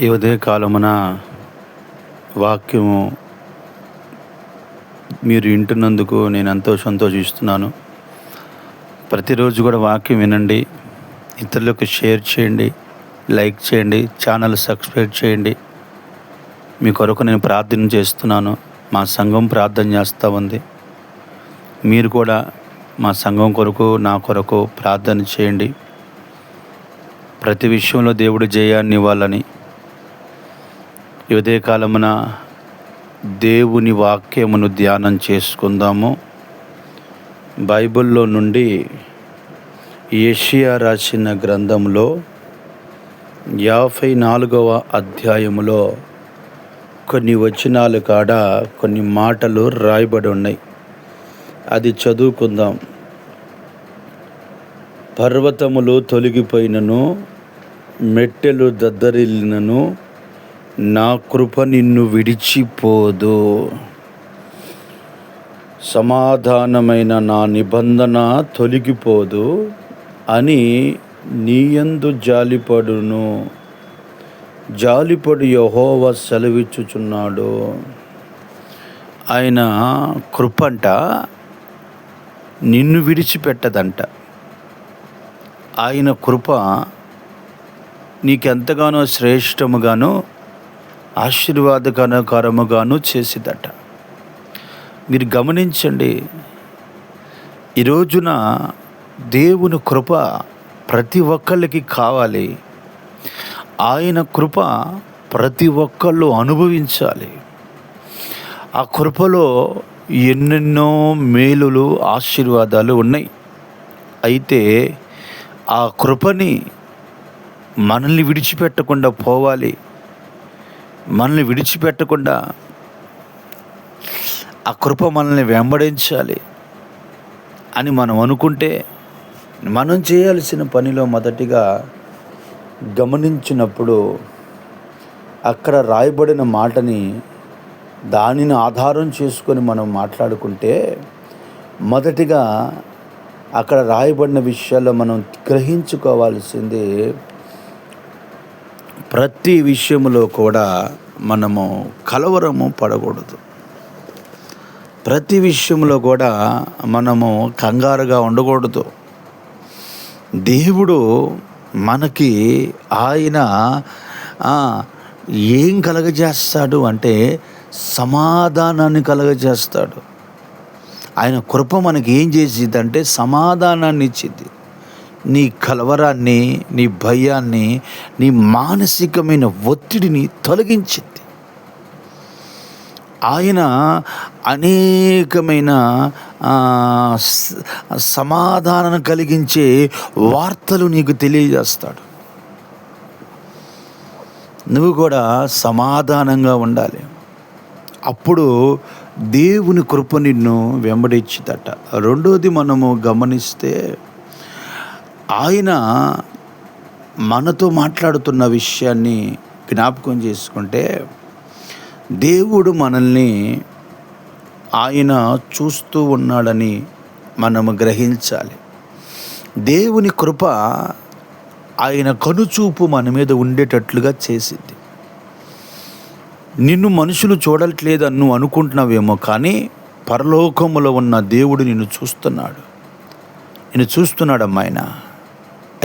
ఈ ఉదయకాలమున వాక్యము మీరు వింటున్నందుకు నేను ఎంతో సంతోషిస్తున్నాను. ప్రతిరోజు కూడా వాక్యం వినండి. ఇతరులకు షేర్ చేయండి. లైక్ చేయండి. ఛానల్ సబ్స్క్రైబ్ చేయండి. మీ కొరకు నేను ప్రార్థన చేస్తున్నాను. మా సంఘం ప్రార్థన చేస్తూ ఉంది. మీరు కూడా మా సంఘం కొరకు నా కొరకు ప్రార్థన చేయండి. ప్రతి విషయంలో దేవుడు జయాన్ని ఇవ్వాలని ఉదయకాలమున దేవుని వాక్యమును ధ్యానం చేసుకుందాము. బైబిల్లో నుండి ఏషియా రాసిన గ్రంథంలో యాభై నాలుగవ అధ్యాయములో కొన్ని వచనాలు కాడ కొన్ని మాటలు రాయబడి ఉన్నాయి. అది చదువుకుందాం. పర్వతములు తొలగిపోయినను మెట్టెలు దద్దరిల్లినను నా కృప నిన్ను విడిచిపోదు. సమాధానమైన నా నిబంధన తొలగిపోదు అని నీయందు జాలిపడును. జాలిపడు యహోవ సెలవిచ్చుచున్నాడు. ఆయన కృపంట నిన్ను విడిచిపెట్టదంట. ఆయన కృప నీకెంతగానో శ్రేష్టముగానో ఆశీర్వాదకరముగాను చేసిదట. మీరు గమనించండి ఈ రోజున దేవుని కృప ప్రతి ఒక్కళ్ళకి కావాలి. ఆయన కృప ప్రతి ఒక్కళ్ళు అనుభవించాలి. ఆ కృపలో ఎన్నెన్నో మేలులు ఆశీర్వాదాలు ఉన్నాయి. అయితే ఆ కృపని మనల్ని విడిచిపెట్టకుండా పోవాలి. మనల్ని విడిచిపెట్టకుండా ఆ కృప మనల్ని వెంబడించాలి అని మనం అనుకుంటే మనం చేయాల్సిన పనిలో మొదటిగా గమనించినప్పుడు అక్కడ రాయబడిన మాటని దానిని ఆధారం చేసుకొని మనం మాట్లాడుకుంటే మొదటిగా అక్కడ రాయబడిన విషయాల్లో మనం గ్రహించుకోవాల్సింది ప్రతి విషయంలో కూడా మనము కలవరము పడకూడదు. ప్రతి విషయంలో కూడా మనము కంగారుగా ఉండకూడదు. దేవుడు మనకి ఆయన ఏం కలగజేస్తాడు అంటే సమాధానాన్ని కలగజేస్తాడు. ఆయన కృప మనకి ఏం చేసిద్ది అంటే సమాధానాన్ని ఇచ్చింది నీ కలవరాన్ని నీ భయాన్ని నీ మానసికమైన ఒత్తిడిని తొలగించింది. ఆయన అనేకమైన సమాధానం కలిగించే వార్తలు నీకు తెలియజేస్తాడు. నువ్వు కూడా సమాధానంగా ఉండాలి. అప్పుడు దేవుని కృప నిన్ను వెంబడించిదట. రెండోది మనము గమనిస్తే ఆయన మనతో మాట్లాడుతున్న విషయాన్ని జ్ఞాపకం చేసుకుంటే దేవుడు మనల్ని ఆయన చూస్తూ ఉన్నాడని మనము గ్రహించాలి. దేవుని కృప ఆయన కనుచూపు మన మీద ఉండేటట్లుగా చేసింది. నిన్ను మనుషులు చూడట్లేదని నువ్వు అనుకుంటున్నావేమో కానీ పరలోకములో ఉన్న దేవుడు నిన్ను చూస్తున్నాడు. నిన్ను చూస్తున్నాడు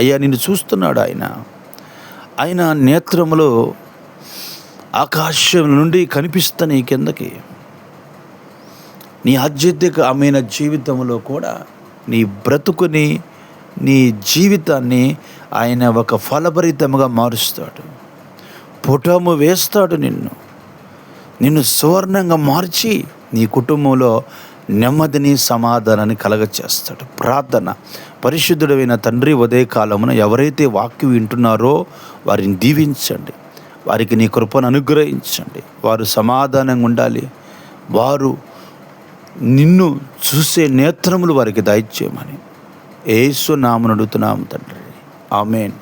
అయ్యా నిన్ను చూస్తున్నాడు ఆయన. ఆయన నేత్రములో ఆకాశం నుండి కనిపిస్తా నీ కిందకి నీ ఆధ్యాత్మికమైన జీవితంలో కూడా నీ బ్రతుకుని నీ జీవితాన్ని ఆయన ఒక ఫలభరితముగా మారుస్తాడు. పుటము వేస్తాడు నిన్ను. నిన్ను సువర్ణంగా మార్చి నీ కుటుంబంలో నెమ్మదిని సమాధానాన్ని కలగచేస్తాడు. ప్రార్థన. పరిశుద్ధుడైన తండ్రి ఉదయకాలమున ఎవరైతే వాక్యం వింటున్నారో వారిని దీవించండి. వారికి నీ కృపను అనుగ్రహించండి. వారు సమాధానంగా ఉండాలి. వారు నిన్ను చూసే నేత్రములు వారికి దయచేయమని. ఏసు నామను అడుగుతున్నాము తండ్రి. ఆమెన్.